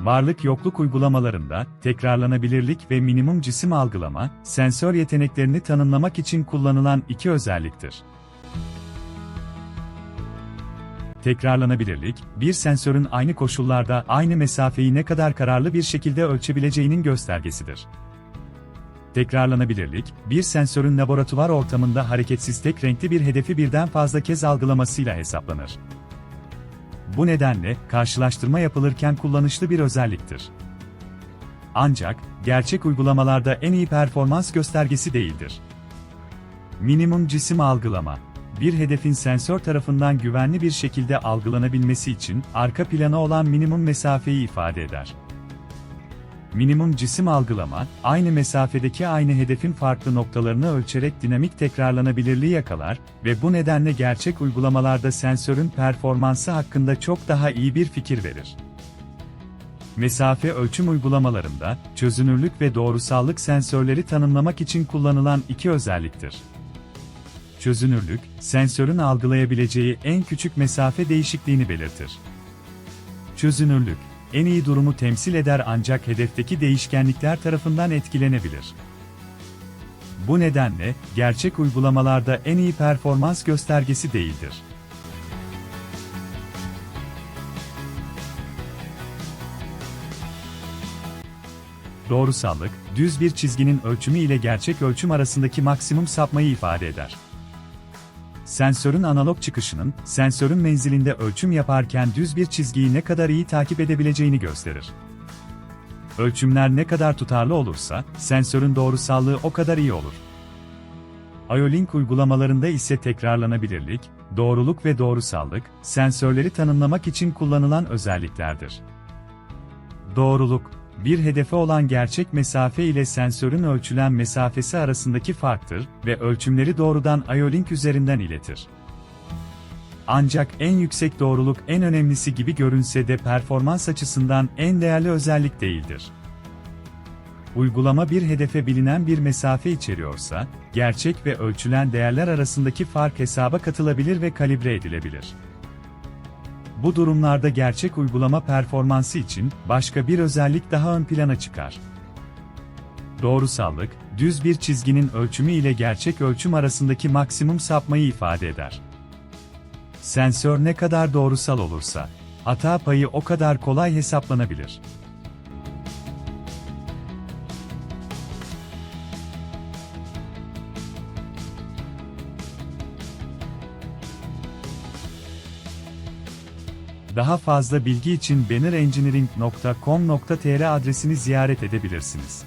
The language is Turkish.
Varlık yokluk uygulamalarında, tekrarlanabilirlik ve minimum cisim algılama, sensör yeteneklerini tanımlamak için kullanılan iki özelliktir. Tekrarlanabilirlik, bir sensörün aynı koşullarda aynı mesafeyi ne kadar kararlı bir şekilde ölçebileceğinin göstergesidir. Tekrarlanabilirlik, bir sensörün laboratuvar ortamında hareketsiz tek renkli bir hedefi birden fazla kez algılamasıyla hesaplanır. Bu nedenle, karşılaştırma yapılırken kullanışlı bir özelliktir. Ancak, gerçek uygulamalarda en iyi performans göstergesi değildir. Minimum cisim algılama bir hedefin sensör tarafından güvenli bir şekilde algılanabilmesi için arka plana olan minimum mesafeyi ifade eder. Minimum cisim algılama, aynı mesafedeki aynı hedefin farklı noktalarını ölçerek dinamik tekrarlanabilirliği yakalar ve bu nedenle gerçek uygulamalarda sensörün performansı hakkında çok daha iyi bir fikir verir. Mesafe ölçüm uygulamalarında, çözünürlük ve doğrusallık sensörleri tanımlamak için kullanılan iki özelliktir. Çözünürlük, sensörün algılayabileceği en küçük mesafe değişikliğini belirtir. Çözünürlük, en iyi durumu temsil eder ancak hedefteki değişkenlikler tarafından etkilenebilir. Bu nedenle, gerçek uygulamalarda en iyi performans göstergesi değildir. Doğrusallık, düz bir çizginin ölçümü ile gerçek ölçüm arasındaki maksimum sapmayı ifade eder. Sensörün analog çıkışının, sensörün menzilinde ölçüm yaparken düz bir çizgiyi ne kadar iyi takip edebileceğini gösterir. Ölçümler ne kadar tutarlı olursa, sensörün doğrusallığı o kadar iyi olur. IO-Link uygulamalarında ise tekrarlanabilirlik, doğruluk ve doğrusallık, sensörleri tanımlamak için kullanılan özelliklerdir. Doğruluk, bir hedefe olan gerçek mesafe ile sensörün ölçülen mesafesi arasındaki farktır ve ölçümleri doğrudan IO-Link üzerinden iletir. Ancak en yüksek doğruluk en önemlisi gibi görünse de performans açısından en değerli özellik değildir. Uygulama bir hedefe bilinen bir mesafe içeriyorsa, gerçek ve ölçülen değerler arasındaki fark hesaba katılabilir ve kalibre edilebilir. Bu durumlarda gerçek uygulama performansı için başka bir özellik daha ön plana çıkar. Doğrusallık, düz bir çizginin ölçümü ile gerçek ölçüm arasındaki maksimum sapmayı ifade eder. Sensör ne kadar doğrusal olursa, hata payı o kadar kolay hesaplanabilir. Daha fazla bilgi için bannerengineering.com.tr adresini ziyaret edebilirsiniz.